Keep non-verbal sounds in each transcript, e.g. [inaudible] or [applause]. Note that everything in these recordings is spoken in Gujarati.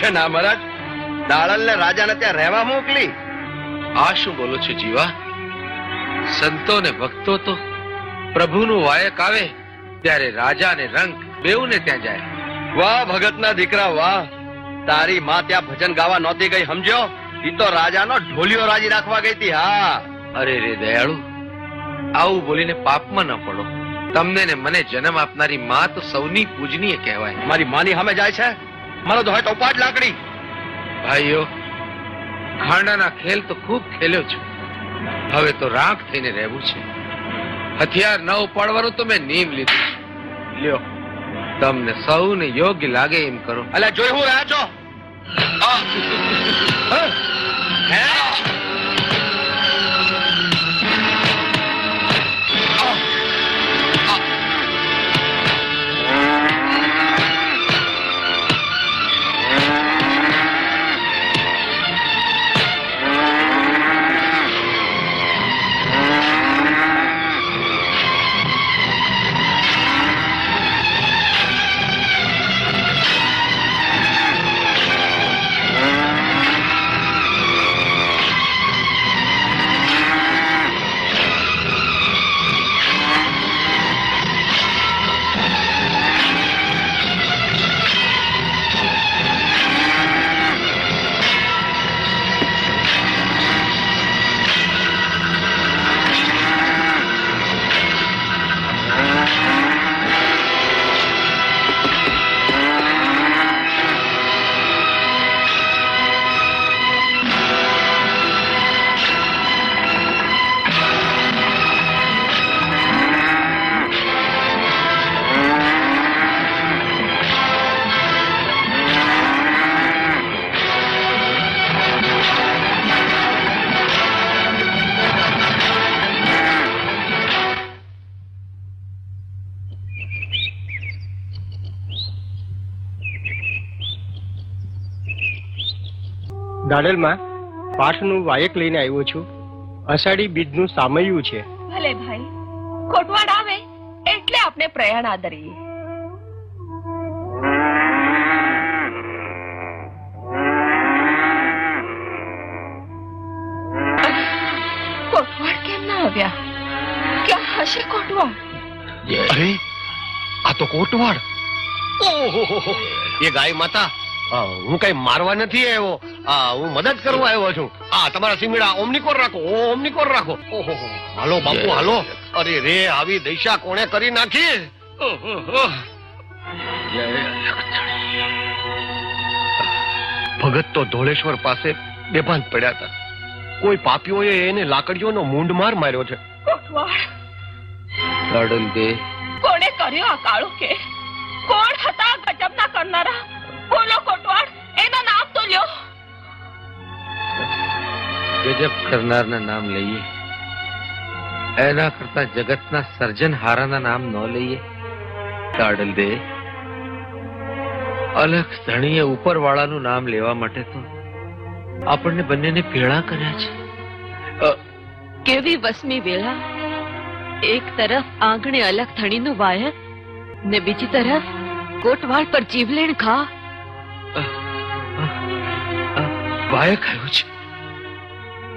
કે ના મહારાજ? દાળલ ને રાજાને ત્યાં રહેવા મોકલી. આ શું બોલો છો જીવા? સંતો ને ભક્તો તો પ્રભુનું વાયક આવે ત્યારે રાજા ને રંગ બેઉને ત્યાં જાય. વાહ ભગતના દીકરા વાહ. તારી માં ત્યાં ભજન ગાવા નહોતી ગઈ સમજ્યો? ઈ તો રાજાનો ઢોલિયો રાજી રાખવા ગઈ હતી હા. અરે રે દયાળુ આવું બોલીને પાપમાં ન પડો. તમને ને મને જન્મ આપનારી માં તો સૌની પૂજનીય કહેવાય. મારી માની સામે જાય છે? મારો તો તો ઉપાડ લાકડી. ભાઈઓ ખાંડાના ખેલ તો ખૂબ ખેલ્યો છું. હવે તો રાખ થઈને રહેવું છે. હથિયાર ન ઉપાડવાનું તો મેં નીમ લીધું છે. લ્યો તમને સૌને યોગ્ય લાગે એમ કરો. અલ્યા જોઈ હું રહ્યા છો હે? હે? દાડલમાં પાઠનું વાયક લઈને આવ્યો છું. અષાઢી બીજનું સામયું છે. ભલે ભાઈ ખોટવાડ આવે એટલે આપણે પ્રયાણ આદરીએ. કોટવાડ કેમ ના આવ્યા? ક્યાં હશે કોટવાડ અરે આ તો કોટવાડ ઓહો એ ગાય માતા હું કઈ મારવા નથી આવ્યો. આ હું મદદ કરવા આવ્યો છું. આ તમારા સિંગડા ઓમનીકોર રાખો ઓમનીકોર રાખો. ઓહો હાલો બાપુ હાલો. અરે રે આવી દશા કોણે કરી નાખી? ભગત તો ધોળેશ્વર પાસે બેભાન પડ્યા હતા. કોઈ પાપીઓએ એને લાકડીઓનો મૂંડ માર માર્યો છે. કોટવાડ લાડલ દે. કોણે કર્યો આ કાળો કે કોણ હતા ગજબના કરનારા? બોલો કોટવાડ ગજબ કરનારના નામ લઈએ. એના કરતા જગતના સર્જનહારાના નામ ન લઈએ. તાડલ દે. અલખ ધણીએ ઉપરવાળાનું નામ લેવા માટે તો આપણને બંનેને પેળા કર્યા છે. કેવી વસમી વેળા એક તરફ આંગણે અલગ ધણીનું વાયર ને બીજી તરફ કોટવાળ પર જીવલેણ ખા. વાયર વાયક છે.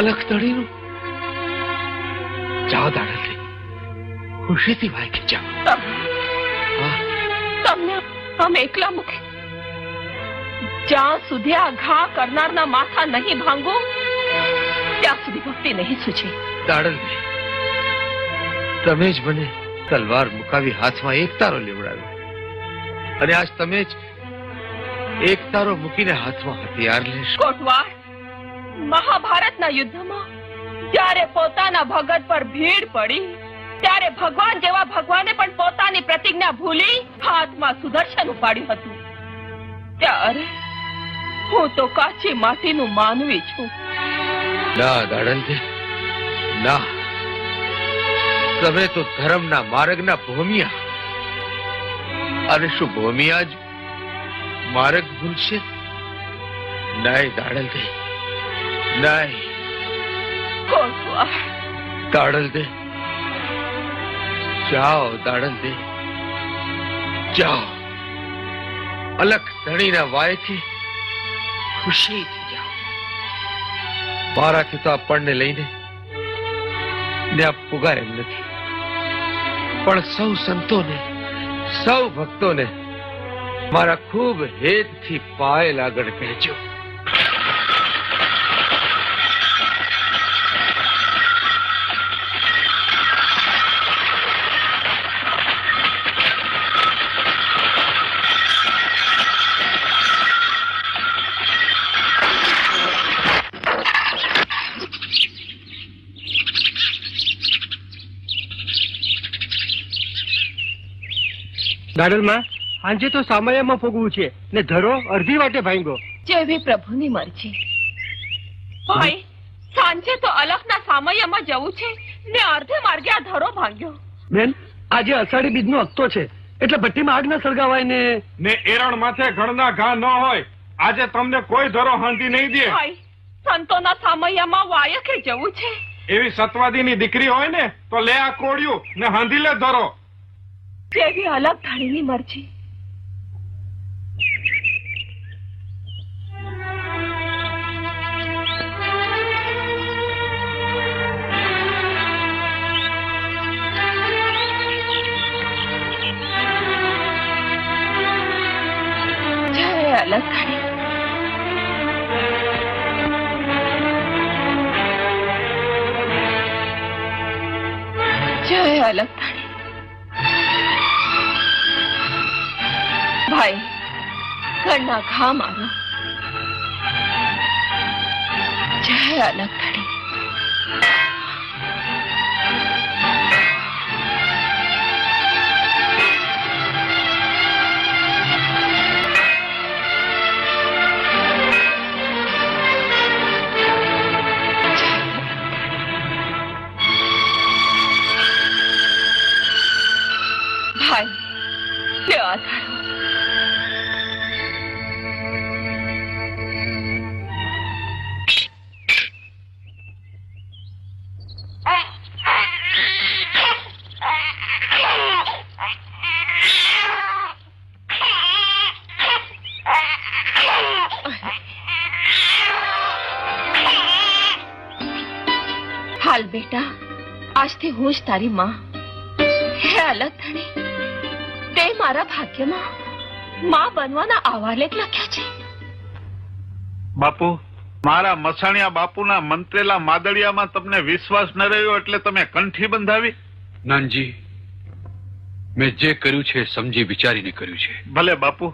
અલખ ધણીનું જાઓ દાડલ દે ખુશીથી વાયકે જાઓ. તમને આમ એકલા મૂકે. જ્યાં સુધી આ ઘા કરનારના માથા નહીં ભાંગો ત્યાં સુધી ભક્તિ નહીં સૂચે દાડલ દે તમે જ મને તલવાર મુકાવી હાથમાં એક તારો લેવડાવ્યો. અને આજ તમે જ એક તારો મૂકીને હાથમાં હથિયાર લેશો. કોટવાડ મહાભારતના યુદ્ધમાં ત્યારે પોતાના ભગત પર ભીડ પડી, ત્યારે ભગવાન જેવા ભગવાને પણ પોતાની પ્રતિજ્ઞા ભૂલી હાથમાં સુદર્શન ઉપાડ્યું હતું. ત્યારે હું તો કાચી માટીનું માનવી છું. ના દાડલ ના. તમે તો ધર્મના માર્ગના ભૂમિયા. અને શું ભૂમિયા જ માર્ગ ભૂલશે? નહીં દાડલ દે નહીં. કોટવાડ દાડલ દે જાઓ દાડલ દે જાઓ. અલખ ધણીના વાયથી ખુશીથી જાઓ. મારાથી તો આપણને પણને લઈને ત્યાં પુગાય એમ નથી. પણ સૌ સંતોને સૌ ભક્તોને મારા ખૂબ હેતથી પાયલ આગળ કહેજો. દાડલમાં? સાંજે તો સામાયામાં ફોગવું છે. ને ધરો અડધી વાટે ભાંગો જેવી પ્રભુની મરજી. ભાઈ સાંજે તો અલખના સામાયામાં જવું છે. ને અર્ધે માર્ગે આ ધરો ભાંગ્યો. બેન આજે અષાઢી બીજનો હપ્તો છે એટલે ભઠ્ઠીમાં આગ ના સળગાવાય ને? ને એરણ માથે ઘણના ઘા ન હોય. આજે તમને કોઈ ધરો હાંધી નહીં દે. ભાઈ સંતોના સામૈયામાં વાયકે જવું છે. એવી સત્વાદીની દીકરી હોય ને તો લે આ કોળિયું ને હાંધી લે ધરો. જેવી અલગ થાળીની મરજી. અલગ ઘરના ઘા મારો જય અલગ ધણી આજથી હું જ તારી માં. હે અલગ ધણી તે મારા ભાગ્યમાં માં બનવાના આવાલેખ લખ્યા છે. બાપુ મારા મસાણિયા બાપુના મંત્રેલા માદળિયામાં તમને વિશ્વાસ ન રહ્યો એટલે તમે કંઠી બંધાવી? નાનજી મેં જે કર્યું છે સમજી વિચારીને કર્યું છે. ભલે બાપુ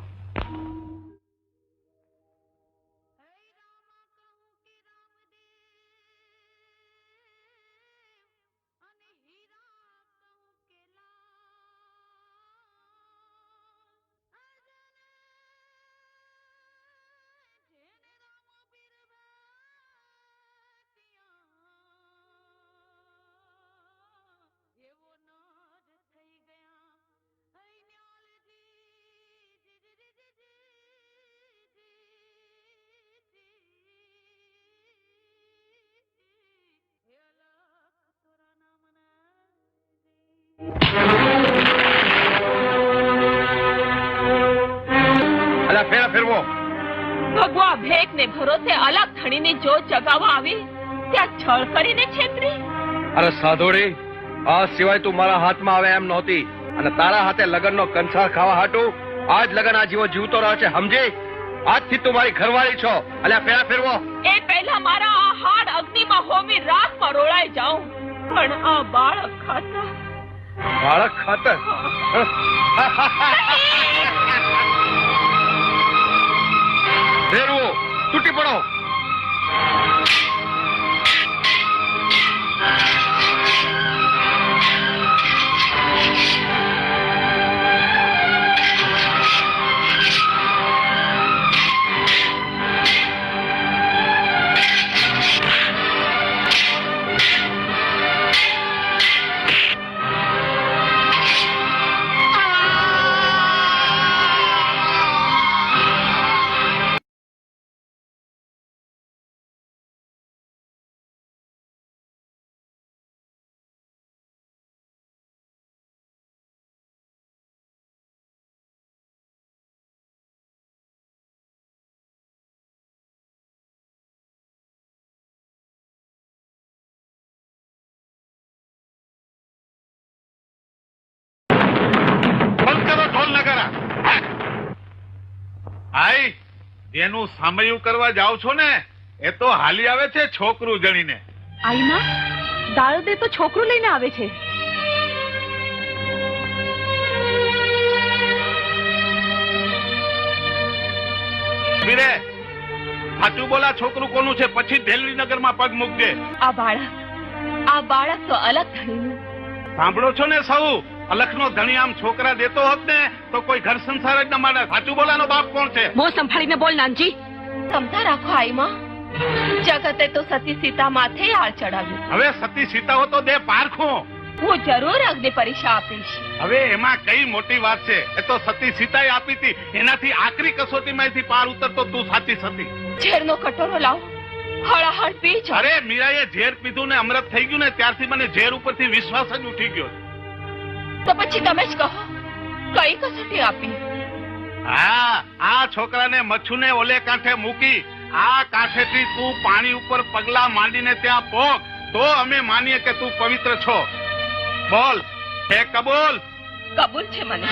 ને ભરોસે અલગ ધણીની જો જગાવવા આવી ત્યાં છળ કરીને છેતરી. અરે સાધોડી આ સિવાય તું મારા હાથમાં આવે એમ નહોતી. અને તારા હાથે લગનનો કંસાર ખાવા હાટું આજ લગન આ જીવો જીવતો રહ્યો છે સમજી? આજથી તું મારી ઘરવાળી છો. અલ્યા પેલા ફેરવો. એ પહેલા મારા આ હાડ અગ્નિમાં હોમી રાતમાં રોળાઈ જાઉં. પણ આ બાળક ખાતર બાળક ખાતર? [laughs] પડો આઈ જેનું સામયું કરવા જાવ છો ને એ તો હાલી આવે છે છોકરું જણીને. આઈ માં દાળ દે તો છોકરું લઈને આવે છે. વીરે સાચું બોલા છોકરું કોનું છે? પછી દેલવી નગરમાં પગ મૂકજે. આ બાળક આ બાળક તો અલગ ધણીનું સાંભળો છો ને સૌ અલખનો ધણી આમ છોકરા દેતો હોત ને તો કોઈ ઘર સંસાર જ ન માને સાચું બોલાનો બાપ કોણ છે? મો સંભાળીને બોલ નાનજી. સમતા રાખો આઈમાં. જગતે તો સતી સીતા માથે હાર ચડાવ્યું. હવે સતી સીતાઓ તો દે પારખો. હું જરૂર અગ્નિ પરીક્ષા આપીશ. હવે એમાં કઈ મોટી વાત છે? એ તો સતી સીતાએ આપી હતી. એનાથી આખરી કસોટીમાંથી પાર ઉતરતો તું સાચી સતી. ઝેરનો કટોરો લાવો. હળાહળ પી અરે મીરાએ ઝેર પીધું ને અમૃત થઈ ગયું ને ત્યારથી મને ઝેર ઉપરથી વિશ્વાસ જ ઉઠી ગયો. તો પછી તમે જ કહો કઈ કસોટી આપી? હા આ છોકરાને મચ્છુને ઓલે કાંઠે મૂકી આ કાંઠેથી તું પાણી ઉપર પગલા માંડીને ત્યાં પોક તો અમે માનીએ કે તું પવિત્ર છો. બોલ હે કબૂલ? કબૂલ છે મને.